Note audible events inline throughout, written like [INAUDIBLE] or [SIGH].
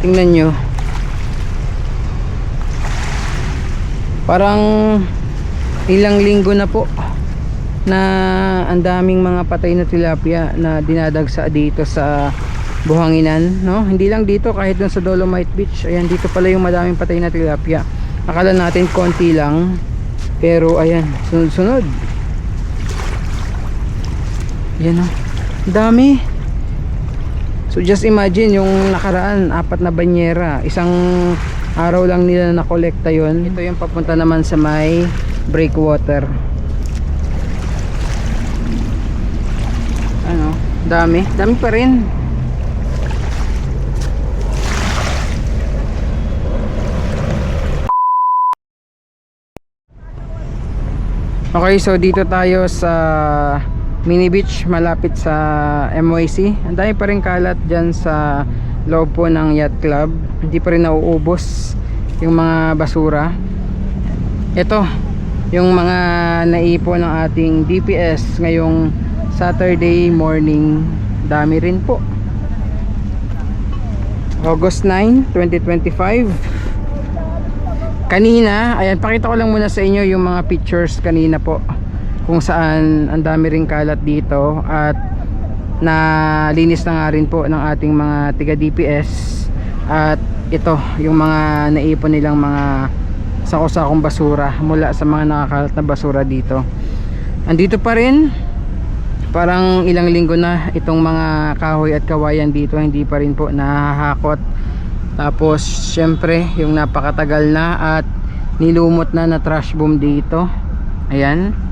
tingnan nyo. Parang ilang linggo na po na ang daming mga patay na tilapia na dinadagsa dito sa buhanginan no? Hindi lang dito kahit dun sa Dolomite Beach ayan dito pala yung madaming patay na tilapia. Akala natin konti lang pero ayan sunod sunod yan o dami so just imagine yung nakaraan apat na banyera. Isang araw lang nila na kolekta yon ito yung papunta naman sa may breakwater. Ano? Dami. Dami pa rin. Okay, so dito tayo sa mini beach malapit sa MYC. Ang dami pa rin kalat dyan sa loob po ng yacht club. Hindi pa rin nauubos yung mga basura. Ito, yung mga naipon ng ating DPS ngayong Saturday morning. Dami rin po. August 9, 2025 kanina ayan pakita ko lang muna sa inyo yung mga pictures kanina po kung saan ang dami ring kalat dito at nalinis na nga rin po ng ating mga tiga DPS at ito yung mga naipon nilang mga sako-sakong basura mula sa mga nakakalat na basura dito. Andito pa rin parang ilang linggo na itong mga kahoy at kawayan dito hindi pa rin po nahahakot. Tapos syempre yung napakatagal na at nilumot na na trash boom dito. Ayan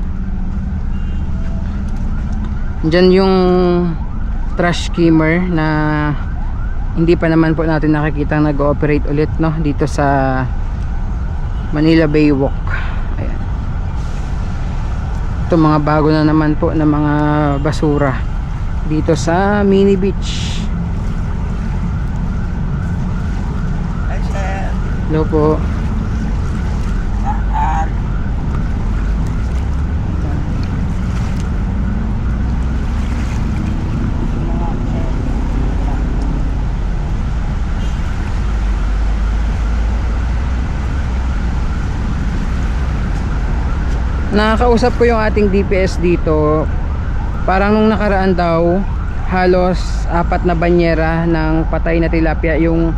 dyan yung trash skimmer na hindi pa naman po natin nakikita nag-ooperate ulit no? Dito sa Manila Bay Walk. Ayan. Ito mga bago na naman po na mga basura dito sa mini beach. Hello po. Nakakausap ko yung ating DPS dito. Parang nung nakaraan daw, halos apat na banyera ng patay na tilapia yung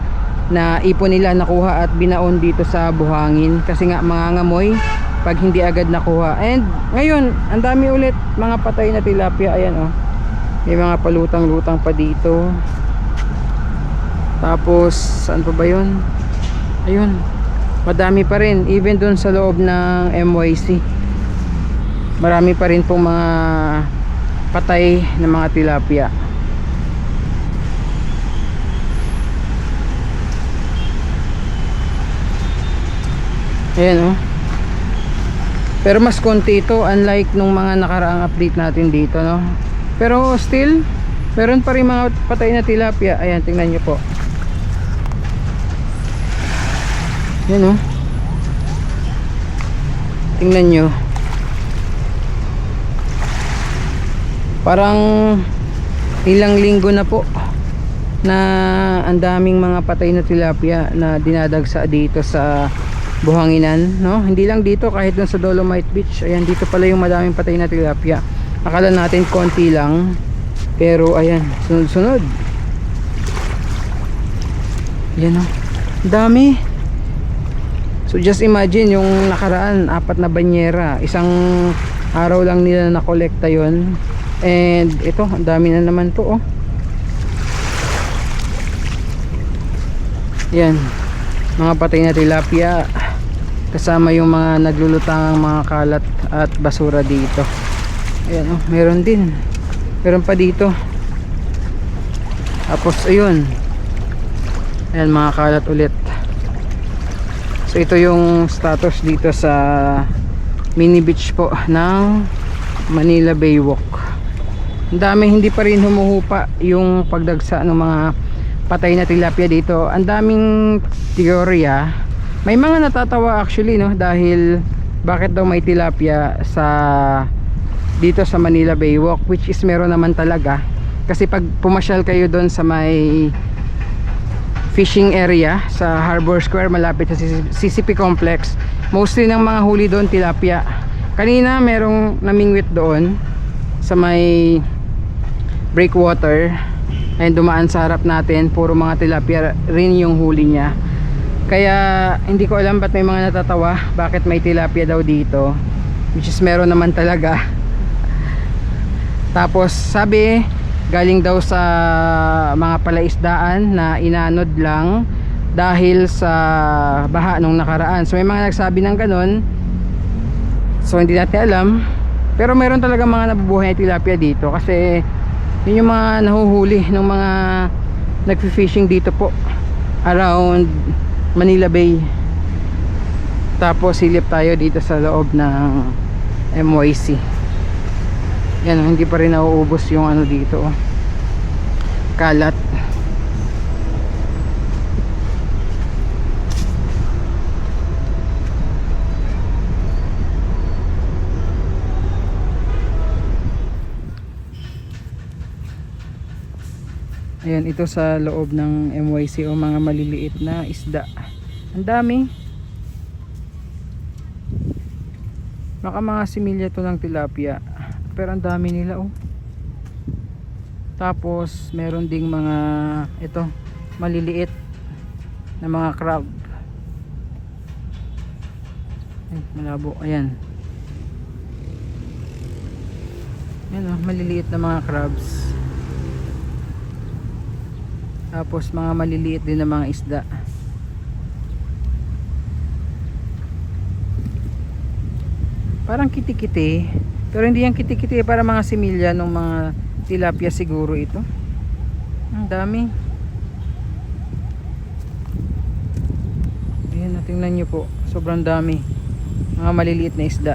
na ipon nila nakuha at binaon dito sa buhangin. Kasi nga mga ngamoy pag hindi agad nakuha. And ngayon ang dami ulit mga patay na tilapia. Ayan oh. May mga palutang lutang pa dito. Tapos saan pa ba yun? Ayun madami pa rin even dun sa loob ng MYC marami pa rin pong mga patay na mga tilapia Ayan oh. Pero mas konti ito unlike nung mga nakaraang update natin dito no. Pero still meron pa rin mga patay na tilapia. Ayan tingnan nyo po. Ayan oh. Tingnan nyo. Parang ilang linggo na po na ang daming mga patay na tilapia na dinadagsa dito sa buhanginan no? Hindi lang dito kahit dun sa Dolomite Beach ayan dito pala yung madaming patay na tilapia. Akala natin konti lang pero ayan sunod sunod yan o dami. So just imagine yung nakaraan apat na banyera. Isang araw lang nila na kolekta yon and ito ang dami na naman po oh. Yan. Mga patay na tilapia. Kasama yung mga naglulutang mga kalat at basura dito. Ayan oh meron din. Meron pa dito. Tapos ayun. Ayan mga kalat ulit. So ito yung status dito sa mini beach po ng Manila Bay Walk ang dami hindi pa rin humuhupa yung pagdagsa ng mga patay na tilapia dito ang daming teorya may mga natatawa actually no dahil bakit daw may tilapia sa dito sa Manila Bay Walk which is meron naman talaga kasi pag pumasyal kayo doon sa may fishing area sa Harbor Square malapit sa CCP Complex. Mostly ng mga huli doon tilapia. Kanina merong namingwit doon sa may breakwater. Ayun dumaan sa harap natin, puro mga tilapia rin yung huli niya. Kaya hindi ko alam ba't may mga natatawa, bakit may tilapia daw dito. Which is meron naman talaga. Tapos sabi, galing daw sa mga palaisdaan na inanod lang dahil sa baha nung nakaraan. So may mga nagsabi ng ganun. So hindi natin alam. Pero meron talaga mga nabubuhay na tilapia dito kasi yun yung mga nahuhuli ng mga nagfi-fishing dito po around Manila Bay. Tapos silip tayo dito sa loob ng MYC. Yan, hindi pa rin nauubos yung ano dito. oh. Kalat. Ayan, ito sa loob ng MYC o mga maliliit na isda. Ang dami. Baka mga similya to ng tilapia. Pero ang dami nila oh. Tapos meron ding mga ito maliliit na mga crab. Ay, malabo. Ayan. Ayan oh, maliliit na mga crabs. Tapos mga maliliit din na mga isda. Parang kitikiti. Pero hindi yan kitikiti. Para mga similya ng mga tilapia siguro ito. Ang dami. Ayan, tingnan nyo po. Sobrang dami. Mga maliliit na isda.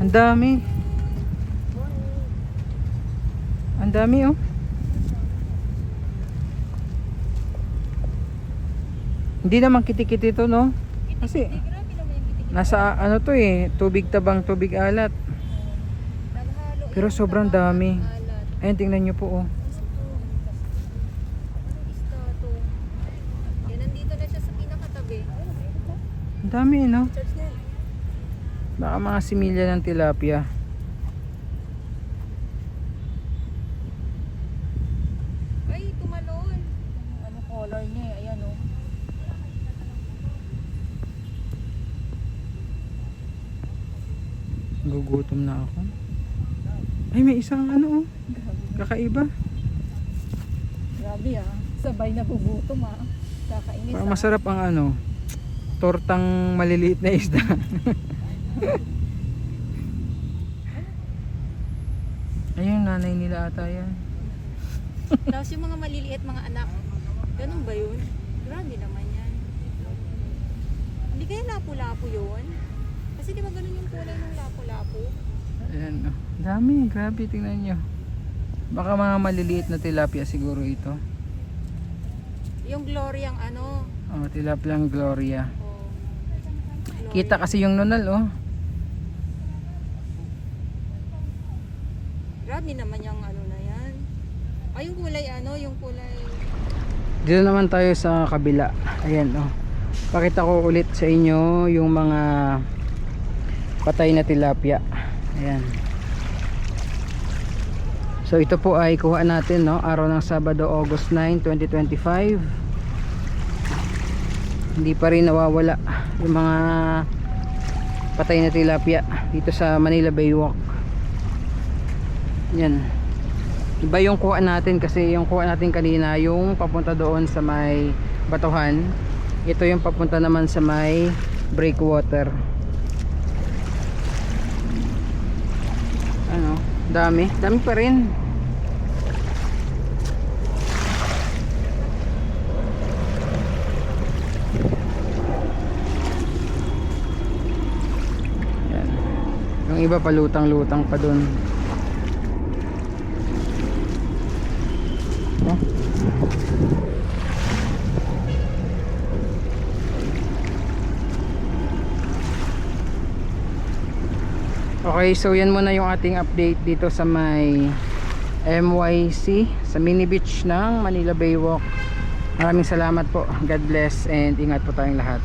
Ang dami. Ang dami oh. Hindi naman kitikiti to no? Kasi nasa ano to eh, tubig tabang, tubig alat. Pero sobrang dami. Ayun, tingnan nyo po oh. Ang dami no? Baka mga similya ng tilapia. Ay, tumalon. Ano color niya eh. Ayan oh. Gugutom na ako. Ay, may isang ano oh. Kakaiba. Grabe ah. Sabay na gugutom ah. Kakainis Parang ah. masarap ang ano. Tortang maliliit na isda. [LAUGHS] Ayun, nanay nila ata yan. Tapos yung mga maliliit mga anak. Ganun ba yun? Grabe naman yan. Hindi kaya lapu-lapu yun? Kasi di ba ganun yung kulay ng lapu-lapu? Ayan, oh. Dami, grabe, tingnan nyo. Baka mga maliliit na tilapia siguro ito. Yung glory ang ano. Oh, tilapiang Gloria. Oh, glory. Kita kasi yung nunal, oh. Grabe naman yung ano na yan. Ay, yung kulay ano, yung kulay... Dito naman tayo sa kabila. Ayan, oh. Pakita ko ulit sa inyo yung mga patay na tilapia. Ayan. So ito po ay kuha natin no, araw ng Sabado, August 9, 2025. Hindi pa rin nawawala yung mga patay na tilapia dito sa Manila Baywalk. Yan. Iba yung kuha natin kasi yung kuha natin kanina yung papunta doon sa may batuhan. Ito yung papunta naman sa may breakwater. Ano? Dami. Dami pa rin. Yan. Yung iba palutang-lutang pa doon. Okay, so yan muna yung ating update dito sa may MYC sa mini beach ng Manila Baywalk. Maraming salamat po. God bless and ingat po tayong lahat.